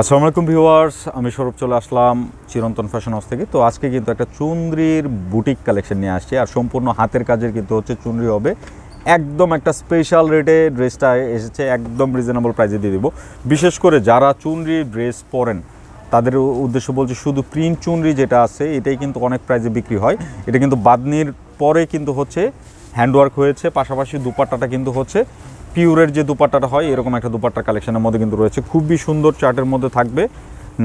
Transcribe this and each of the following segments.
আসসালামু আলাইকুম ভিউয়ার্স, আমি সৌরভ চলে আসলাম চিরন্তন ফ্যাশন হাউস থেকে। তো আজকে কিন্তু একটা চুনরির বুটিক কালেকশন নিয়ে আসছি, আর সম্পূর্ণ হাতের কাজের কিন্তু হচ্ছে চুনরি হবে। একদম একটা স্পেশাল রেটে ড্রেসটা এসেছে, একদম রিজনেবল প্রাইসে দিয়ে দেবো। বিশেষ করে যারা চুনরি ড্রেস পরেন, তাদের উদ্দেশ্য বলছে শুধু প্রিন্ট চুনরি যেটা আছে, এটাই কিন্তু অনেক প্রাইসে বিক্রি হয়। এটা কিন্তু বাদনির পরে কিন্তু হচ্ছে হ্যান্ডওয়ার্ক হয়েছে, পাশাপাশি দুপাট্টাটা কিন্তু হচ্ছে পিওরের যে দুপাট্টাটা হয়, এরকম একটা দুপাট্টা কালেকশনের মধ্যে কিন্তু রয়েছে। খুবই সুন্দর চার্টের মধ্যে থাকবে।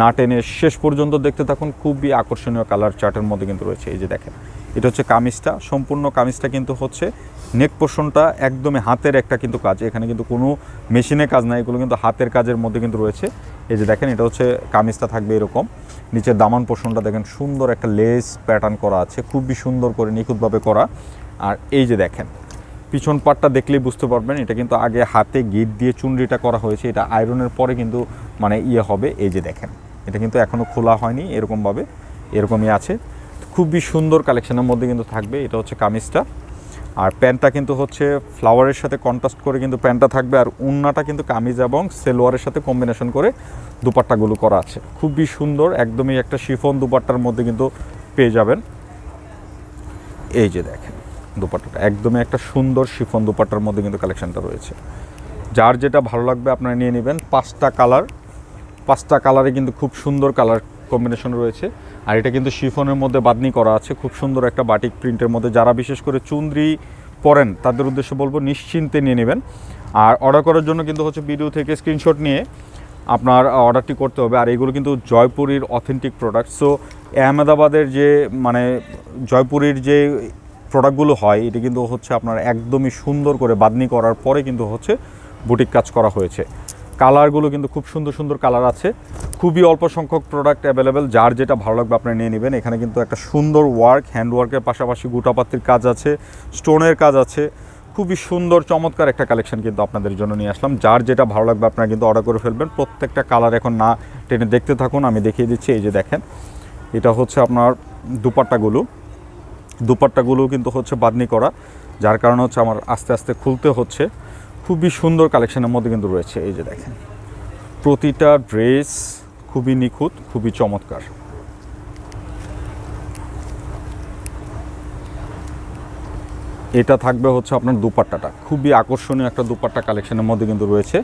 না টেনে শেষ পর্যন্ত দেখতে থাকুন, খুবই আকর্ষণীয় কালার চার্টের মধ্যে কিন্তু রয়েছে। এই যে দেখেন, এটা হচ্ছে কামিজটা, সম্পূর্ণ কামিজটা কিন্তু হচ্ছে নেক পোর্শনটা একদমই হাতের একটা কিন্তু কাজ। এখানে কিন্তু কোনো মেশিনে কাজ নাই, এগুলো কিন্তু হাতের কাজের মধ্যে কিন্তু রয়েছে। এই যে দেখেন, এটা হচ্ছে কামিজটা থাকবে এরকম। নিচের দামান পোর্শনটা দেখেন, সুন্দর একটা লেস প্যাটার্ন করা আছে, খুবই সুন্দর করে নিখুঁতভাবে করা। আর এই যে দেখেন পিছন পাটটা দেখলেই বুঝতে পারবেন, এটা কিন্তু আগে হাতে গিট দিয়ে চুনরিটা করা হয়েছে, এটা আয়রনের পরে কিন্তু মানে ইয়ে হবে, এই যে দেখেন, এটা কিন্তু এখনও খোলা হয়নি এরকমভাবে, এরকমই আছে। খুবই সুন্দর কালেকশনের মধ্যে কিন্তু থাকবে, এটা হচ্ছে কামিজটা। আর প্যান্টটা কিন্তু হচ্ছে ফ্লাওয়ারের সাথে কন্ট্রাস্ট করে কিন্তু প্যান্টটা থাকবে, আর উন্নাটা কিন্তু কামিজ এবং সেলোয়ারের সাথে কম্বিনেশন করে দুপাট্টাগুলো করা আছে। খুবই সুন্দর, একদমই একটা শিফন দুপাট্টার মধ্যে কিন্তু পেয়ে যাবেন। এই যে দেখেন দুপাট্টাটা। একদমই একটা সুন্দর শিফন দুপাট্টার মধ্যে কিন্তু কালেকশানটা রয়েছে। যার যেটা ভালো লাগবে আপনারা নিয়ে নেবেন। পাঁচটা কালার পাঁচটা কালারে কিন্তু খুব সুন্দর কালার কম্বিনেশন রয়েছে। আর এটা কিন্তু শিফনের মধ্যে বাদনি করা আছে। খুব সুন্দর একটা বাটিক প্রিন্টের মধ্যে। যারা বিশেষ করে চুন্দ্রি পরেন, তাদের উদ্দেশ্যে বলব নিশ্চিন্তে নিয়ে নেবেন। আর অর্ডার করার জন্য কিন্তু হচ্ছে ভিডিও থেকে স্ক্রিনশট নিয়ে আপনার অর্ডারটি করতে হবে। আর এগুলো কিন্তু জয়পুরীর অথেন্টিক প্রোডাক্ট সো আহমেদাবাদের যে মানে জয়পুরীর যে প্রোডাক্টগুলো হয়, এটা কিন্তু হচ্ছে আপনার একদমই সুন্দর করে বাদনি করার পরে কিন্তু হচ্ছে বুটিক কাজ করা হয়েছে। কালারগুলো কিন্তু খুব সুন্দর সুন্দর কালার আছে। খুবই অল্প সংখ্যক প্রোডাক্ট অ্যাভেলেবেল যার যেটা ভালো লাগবে আপনি নিয়ে নেবেন। এখানে কিন্তু একটা সুন্দর ওয়ার্ক হ্যান্ড ওয়ার্কের পাশাপাশি গুটাপাতির কাজ আছে স্টোনের কাজ আছে। খুবই সুন্দর, চমৎকার একটা কালেকশন কিন্তু আপনাদের জন্য নিয়ে আসলাম। যার যেটা ভালো লাগবে আপনারা কিন্তু অর্ডার করে ফেলবেন। প্রত্যেকটা কালার এখন না টেনে দেখতে থাকুন, আমি দেখিয়ে দিচ্ছি, এই যে দেখেন। এটা হচ্ছে আপনার দুপাট্টাগুলো। দুপাট্টাগুলো কিন্তু হচ্ছে বাদনি করা, যার কারণে হচ্ছে আমার আস্তে আস্তে খুলতে হচ্ছে। খুবই সুন্দর কালেকশনের মধ্যে কিন্তু রয়েছে, এই যে দেখেন। প্রতিটা ড্রেস খুবই নিখুঁত, খুবই চমৎকার। এটা থাকবে হচ্ছে আপনার দুপাট্টাটা। খুবই আকর্ষণীয় একটা দুপাট্টা কালেকশনের মধ্যে কিন্তু রয়েছে।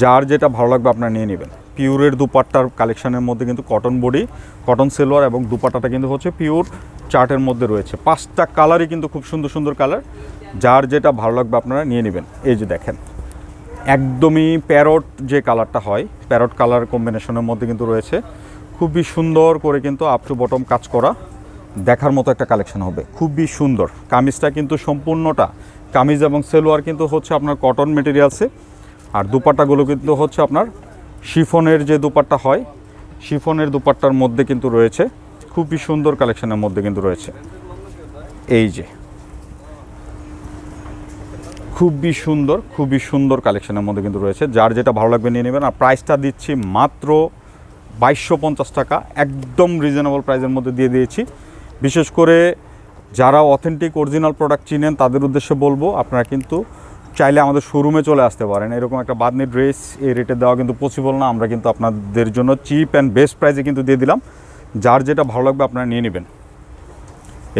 যার যেটা ভালো লাগবে আপনারা নিয়ে নেবেন। পিওরের দুপাট্টার কালেকশানের মধ্যে কিন্তু কটন বডি, কটন সেলোয়ার এবং দুপাট্টাটা কিন্তু হচ্ছে পিওর চার্টের মধ্যে রয়েছে। পাঁচটা কালারই কিন্তু খুব সুন্দর সুন্দর কালার। যার যেটা ভালো লাগবে আপনারা নিয়ে নেবেন। এই যে দেখেন, একদমই প্যারট যে কালারটা হয়, প্যারট কালার কম্বিনেশনের মধ্যে কিন্তু রয়েছে। খুবই সুন্দর করে কিন্তু আপ টু বটম কাজ করা দেখার মতো একটা কালেকশন হবে। খুবই সুন্দর। কামিজটা কিন্তু সম্পূর্ণটা। কামিজ এবং সেলোয়ার কিন্তু হচ্ছে আপনার কটন মেটেরিয়ালসে আর দুপাট্টাগুলো কিন্তু হচ্ছে আপনার শিফনের যে দুপাট্টা হয়, শিফনের দুপাট্টার মধ্যে কিন্তু রয়েছে, খুবই সুন্দর কালেকশনের মধ্যে কিন্তু রয়েছে। এই যে। খুবই সুন্দর খুবই সুন্দর কালেকশনের মধ্যে কিন্তু রয়েছে। যার যেটা ভালো লাগবে নিয়ে নেবেন, আর প্রাইসটা দিচ্ছি মাত্র বাইশশো পঞ্চাশ টাকা, একদম রিজনেবল প্রাইসের মধ্যে দিয়ে দিয়েছি। বিশেষ করে যারা অথেন্টিক অরিজিনাল প্রোডাক্ট চিনেন, তাদের উদ্দেশ্যে বলব, আপনারা কিন্তু চাইলে আমাদের শোরুমে চলে আসতে পারেন। এরকম একটা বাদনি ড্রেস এই রেটে দেওয়া কিন্তু পসিবল না। আমরা কিন্তু আপনাদের জন্য চিপ অ্যান্ড বেস্ট প্রাইসে কিন্তু দিয়ে দিলাম। যার যেটা ভালো লাগবে আপনারা নিয়ে নেবেন।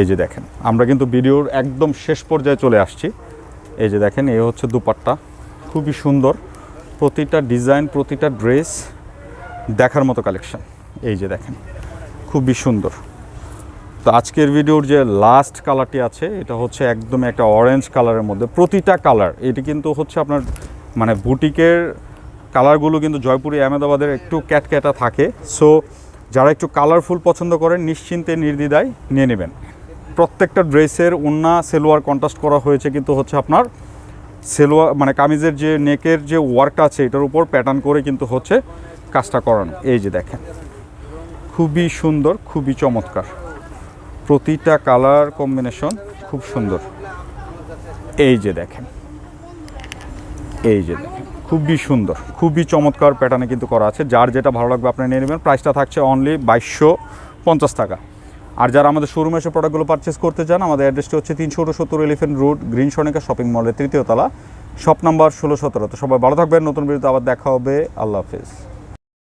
এই যে দেখেন, আমরা কিন্তু ভিডিওর একদম শেষ পর্যায়ে চলে আসছি। এই যে দেখেন এই হচ্ছে দুপাট্টা। খুবই সুন্দর। প্রতিটা ডিজাইন প্রতিটা ড্রেস দেখার মতো কালেকশন এই যে দেখেন, খুবই সুন্দর। তো আজকের ভিডিওর যে লাস্ট কালারটি আছে, এটা হচ্ছে একদম একটা অরেঞ্জ কালারের মধ্যে, প্রতিটা কালার এটি কিন্তু হচ্ছে আপনার মানে বুটিকের কালারগুলো কিন্তু জয়পুরি, আহমেদাবাদের একটু ক্যাটক্যাটা থাকে। সো যারা একটু কালারফুল পছন্দ করেন, নিশ্চিন্তে নির্দ্বিধায় নিয়ে নেবেন। প্রত্যেকটা ড্রেসের ওন্না সেলোয়ার কন্ট্রাস্ট করা হয়েছে কিন্তু হচ্ছে আপনার সেলোয়ার মানে কামিজের যে নেকের যে ওয়ার্কটা আছে, এটার উপর প্যাটার্ন করে কিন্তু হচ্ছে কাজটা করানো। এই যে দেখেন, খুবই সুন্দর, খুবই চমৎকার। প্রতিটা কালার কম্বিনেশন খুব সুন্দর। এই যে দেখেন। এই যে দেখেন। খুবই সুন্দর, খুবই চমৎকার প্যাটার্নে কিন্তু করা আছে। যার যেটা ভালো লাগবে আপনি নিয়ে নেবেন। প্রাইসটা থাকছে অনলি বাইশশো পঞ্চাশ টাকা। আর যারা আমাদের শোরুমে এসে প্রোডাক্টগুলো পারচেস করতে চান, আমাদের অ্যাড্রেসটি হচ্ছে তিনশো সত্তর এলিফেন্ট রোড গ্রিন সনিকা শপিং মলের তৃতীয় তলা। শপ নাম্বার ষোলো সতেরো। তো সবাই ভালো থাকবেন। নতুন ভিডিওতে আবার দেখা হবে। আল্লাহ হাফিজ।